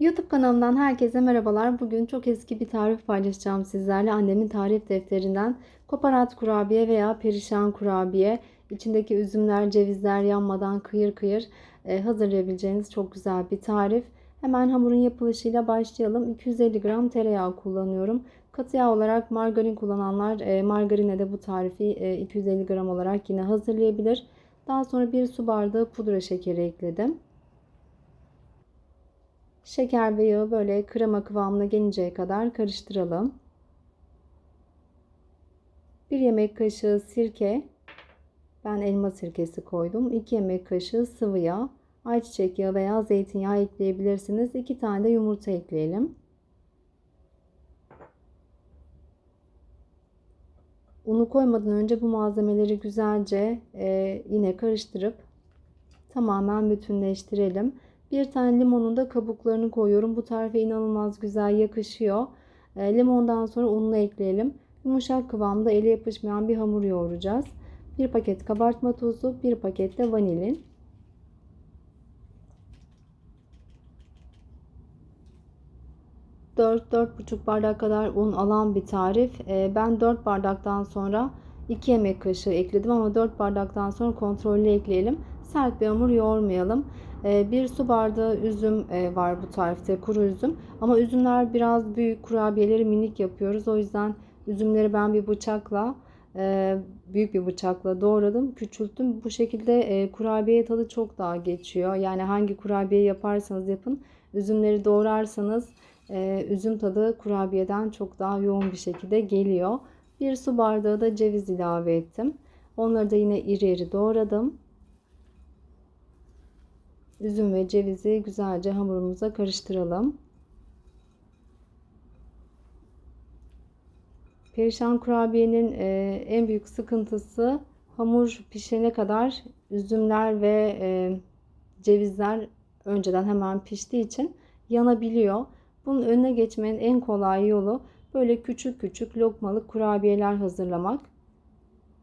YouTube kanalımdan herkese merhabalar. Bugün çok eski bir tarif paylaşacağım sizlerle. Annemin tarif defterinden koparat kurabiye veya perişan kurabiye. İçindeki üzümler, cevizler yanmadan kıyır kıyır e, hazırlayabileceğiniz çok güzel bir tarif. Hemen hamurun yapılışıyla başlayalım. 250 gram tereyağı kullanıyorum. Katı yağ olarak margarin kullananlar e, margarine de bu tarifi e, 250 gram olarak yine hazırlayabilir. Daha sonra bir su bardağı pudra şekeri ekledim. Şeker ve yağı böyle krema kıvamına gelinceye kadar karıştıralım. Bir yemek kaşığı sirke, ben elma sirkesi koydum. 2 yemek kaşığı sıvı yağ, ayçiçek yağı veya zeytinyağı ekleyebilirsiniz. 2 tane de yumurta ekleyelim. Unu koymadan önce bu malzemeleri güzelce e, yine karıştırıp tamamen bütünleştirelim. Bir tane limonun da kabuklarını koyuyorum. Bu tarife inanılmaz güzel yakışıyor. E, limondan sonra ununu ekleyelim. Yumuşak kıvamda ele yapışmayan bir hamur yoğuracağız. Bir paket kabartma tozu, bir paket de vanilin. Dört, dört buçuk bardak kadar un alan bir tarif. E, ben 4 bardaktan sonra 2 yemek kaşığı ekledim ama 4 bardaktan sonra kontrollü ekleyelim. Sert bir hamur yoğurmayalım. Ee, bir su bardağı üzüm e, var bu tarifte kuru üzüm. Ama üzümler biraz büyük kurabiyeleri minik yapıyoruz. O yüzden üzümleri ben bir bıçakla e, büyük bir bıçakla doğradım, küçülttüm. Bu şekilde e, kurabiye tadı çok daha geçiyor. Yani hangi kurabiye yaparsanız yapın, üzümleri doğrarsanız üzüm tadı kurabiyeden çok daha yoğun bir şekilde geliyor. Bir su bardağı da ceviz ilave ettim. Onları da yine iri iri doğradım. Üzüm ve cevizi güzelce hamurumuza karıştıralım. Perişan kurabiyenin e, en büyük sıkıntısı hamur pişene kadar üzümler ve e, cevizler önceden hemen piştiği için yanabiliyor. Bunun önüne geçmenin en kolay yolu böyle küçük küçük lokmalık kurabiyeler hazırlamak.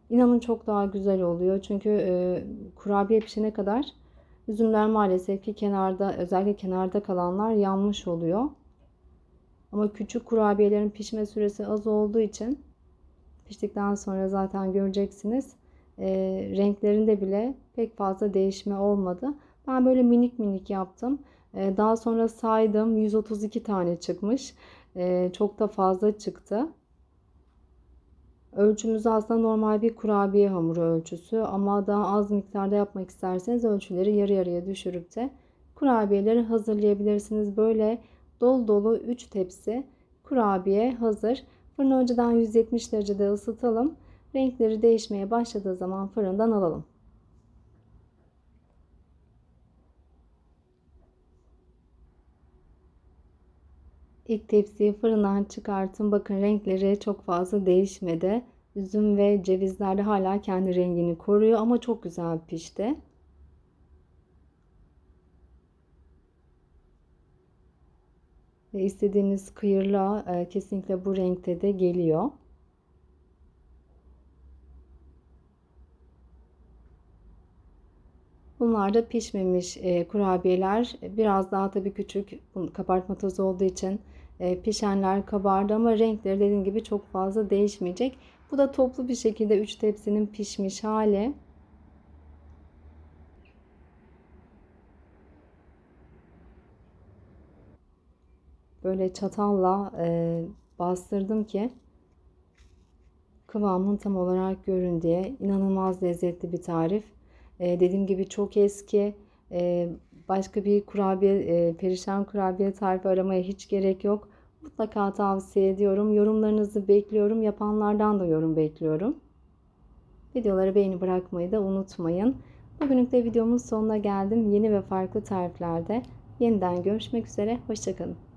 İnanın çok daha güzel oluyor. Çünkü e, kurabiye pişene kadar Üzümler maalesef ki kenarda özellikle kenarda kalanlar yanmış oluyor. Ama küçük kurabiyelerin pişme süresi az olduğu için piştikten sonra zaten göreceksiniz. E, renklerinde bile pek fazla değişme olmadı. Ben böyle minik minik yaptım. E, daha sonra saydım 132 tane çıkmış. E, çok da fazla çıktı. Ölçümüz aslında normal bir kurabiye hamuru ölçüsü ama daha az miktarda yapmak isterseniz ölçüleri yarı yarıya düşürüp de kurabiyeleri hazırlayabilirsiniz. Böyle dolu dolu 3 tepsi kurabiye hazır. Fırını önceden 170 derecede ısıtalım. Renkleri değişmeye başladığı zaman fırından alalım. İlk tepsiyi fırından çıkartın. Bakın renkleri çok fazla değişmedi. Üzüm ve cevizler de hala kendi rengini koruyor ama çok güzel pişti. Ve istediğimiz kıyırla e, kesinlikle bu renkte de geliyor. Bunlar da pişmemiş e, kurabiyeler. Biraz daha tabii küçük. Kabartma tozu olduğu için e, pişenler kabardı ama renkleri dediğim gibi çok fazla değişmeyecek. Bu da toplu bir şekilde 3 tepsinin pişmiş hali. Böyle çatalla e, bastırdım ki kıvamın tam olarak görün diye. İnanılmaz lezzetli bir tarif. E, dediğim gibi çok eski. E, başka bir kurabiye, e, perişan kurabiye tarifi aramaya hiç gerek yok. Mutlaka tavsiye ediyorum. Yorumlarınızı bekliyorum. Yapanlardan da yorum bekliyorum. Videoları beğeni bırakmayı da unutmayın. Bugünlük de videomun sonuna geldim. Yeni ve farklı tariflerde yeniden görüşmek üzere. Hoşçakalın.